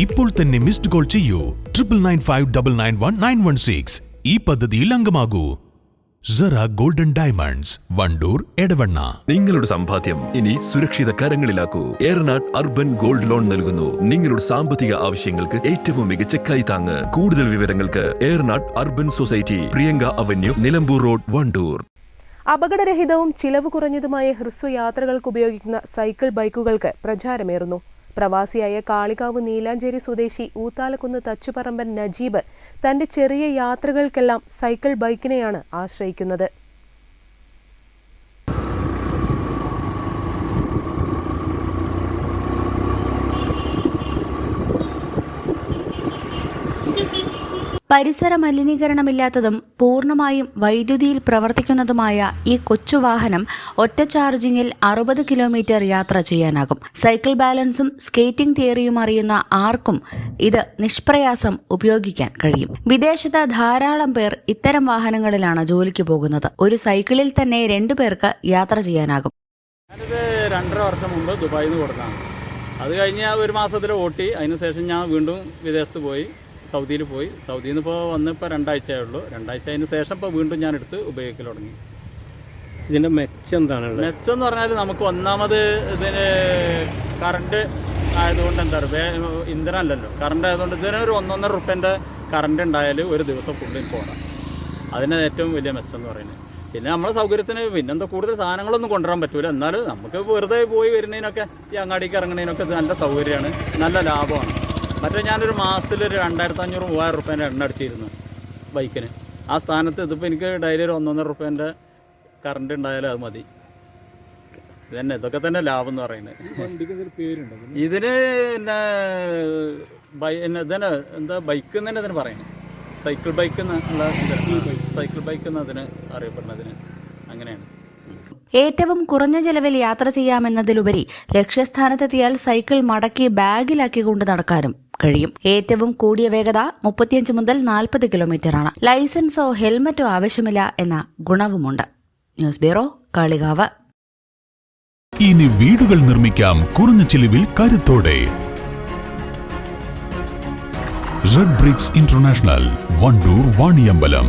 ഇപ്പോൾ തന്നെ missed call ചെയ്യൂ. Triple nine five double nine one nine one six ഈ പദ്ധതിയിൽ അംഗമാകൂ. Zara golden diamonds Wandoor Edavanna. നിങ്ങളുടെ സമ്പാദ്യം ഇനി സുരക്ഷിത കരങ്ങളിലാക്കൂ. ഏറനാട് അർബൻ ഗോൾഡ് ലോൺ നൽകുന്നു. നിങ്ങളുടെ സാമ്പത്തിക ആവശ്യങ്ങൾക്ക് ഏറ്റവും മികച്ച കൈത്താങ്ങ് കൂടുതൽ വിവരങ്ങൾക്ക് Eranad urban society Priyanka avenue Nilambur road Wandoor. അപകടരഹിതവും ചിലവ് കുറഞ്ഞതുമായ ഹ്രസ്വയാത്രകൾക്ക് ഉപയോഗിക്കുന്ന സൈക്കിൾ ബൈക്കുകൾക്ക് പ്രചാരമേറുന്നു. പ്രവാസിയായ കാളികാവ് നീലാഞ്ചേരി സ്വദേശി ഊത്താലക്കുന്ന് തച്ചുപറമ്പൻ നജീബ് തന്റെ ചെറിയ യാത്രകൾക്കെല്ലാം സൈക്കിൾ ബൈക്കിനെയാണ് ആശ്രയിക്കുന്നത്. പരിസര മലിനീകരണമില്ലാത്തതും പൂർണമായും വൈദ്യുതിയിൽ പ്രവർത്തിക്കുന്നതുമായ ഈ കൊച്ചുവാഹനം ഒറ്റ ചാർജിങ്ങിൽ അറുപത് കിലോമീറ്റർ യാത്ര ചെയ്യാനാകും. സൈക്കിൾ ബാലൻസും സ്കേറ്റിംഗ് തിയറിയും അറിയുന്ന ആർക്കും ഇത് നിഷ്പ്രയാസം ഉപയോഗിക്കാൻ കഴിയും. വിദേശത്ത് ധാരാളം പേർ ഇത്തരം വാഹനങ്ങളിലാണ് ജോലിക്ക് പോകുന്നത്. ഒരു സൈക്കിളിൽ തന്നെ രണ്ടു പേർക്ക് യാത്ര ചെയ്യാനാകും. രണ്ടര വർഷം മുമ്പ് ദുബായിൽ നിന്ന് കൊടുത്താണ് അത് കഴിഞ്ഞ് ഒരു മാസത്തിൽ ഓട്ടി. അതിനുശേഷം ഞാൻ വീണ്ടും വിദേശത്ത് പോയി. സൗദിയിൽ പോയി. സൗദിയിൽ നിന്ന് ഇപ്പോൾ വന്ന് ഇപ്പോൾ രണ്ടാഴ്ചയേ ഉള്ളൂ. രണ്ടാഴ്ച അതിന് ശേഷം ഇപ്പോൾ വീണ്ടും ഞാൻ എടുത്ത് ഉപയോഗിക്കൽ തുടങ്ങി. ഇതിന്റെ മെച്ചം എന്താണ് മെച്ചം എന്ന് പറഞ്ഞാൽ നമുക്ക് ഒന്നാമത് ഇതിന് കറണ്ട് ആയതുകൊണ്ട് എന്താ പറയുക ഇന്ധനം അല്ലല്ലോ. കറണ്ട് ആയതുകൊണ്ട് ഇതിന് ഒരു ഒന്നൊന്നര റുപ്യന്റെ കറണ്ട് ഉണ്ടായാൽ ഒരു ദിവസം ഫുള്ളിൽ പോകാം അതിന് ഏറ്റവും വലിയ മെച്ചം എന്ന് പറയുന്നത്. പിന്നെ നമ്മളെ സൗകര്യത്തിന് പിന്നെന്താ കൂടുതൽ സാധനങ്ങളൊന്നും കൊണ്ടുവരാൻ പറ്റൂല. എന്നാലും നമുക്ക് വെറുതെ പോയി വരുന്നതിനൊക്കെ ഈ അങ്ങാടിക്ക് ഇറങ്ങുന്നതിനൊക്കെ ഇത് നല്ല സൗകര്യമാണ്. നല്ല ലാഭമാണ്. മറ്റേ ഞാനൊരു മാസത്തിൽ ഒരു രണ്ടായിരത്തി അഞ്ഞൂറ് മൂവായിരം റുപ്യേന്റെ എണ്ണ അടിച്ചിരുന്നു ബൈക്കിന്. ആ സ്ഥാനത്ത് ഇതിപ്പോൾ എനിക്ക് ഡെയിലി ഒരു ഒന്നൊന്നര റുപ്യേന്റെ കറണ്ട് ഉണ്ടായാലും അത് മതി. ഇതന്നെ ഇതൊക്കെ തന്നെ ലാഭം എന്ന് പറയുന്നത്. ഇതിന് പിന്നെ ബൈ ഇതിന് എന്താ ബൈക്ക് എന്ന് തന്നെ ഇതിന് പറയുന്നത് സൈക്കിൾ ബൈക്ക് എന്നുള്ള സൈക്കിൾ ബൈക്ക് എന്ന് അതിന് അറിയപ്പെടുന്നതിന് അങ്ങനെയാണ്. ഏറ്റവും കുറഞ്ഞ ചെലവിൽ യാത്ര ചെയ്യാമെന്നതിലുപരി ലക്ഷ്യസ്ഥാനത്തെത്തിയാൽ സൈക്കിൾ മടക്കി ബാഗിലാക്കി കൊണ്ട് നടക്കാനും. കഴിയും. ഏറ്റവും കൂടിയ വേഗത മുപ്പത്തിയഞ്ച് മുതൽ നാൽപ്പത് കിലോമീറ്ററാണ് ലൈസൻസോ ഹെൽമറ്റോ ആവശ്യമില്ല എന്ന ഗുണവുമുണ്ട്. News bureau Kalikavu. ഇനി വീടുകൾ നിർമ്മിക്കാം കുറഞ്ഞ ചിലവിൽ കരുത്തോടെ. Red bricks international Wandoor Vaniyambalam.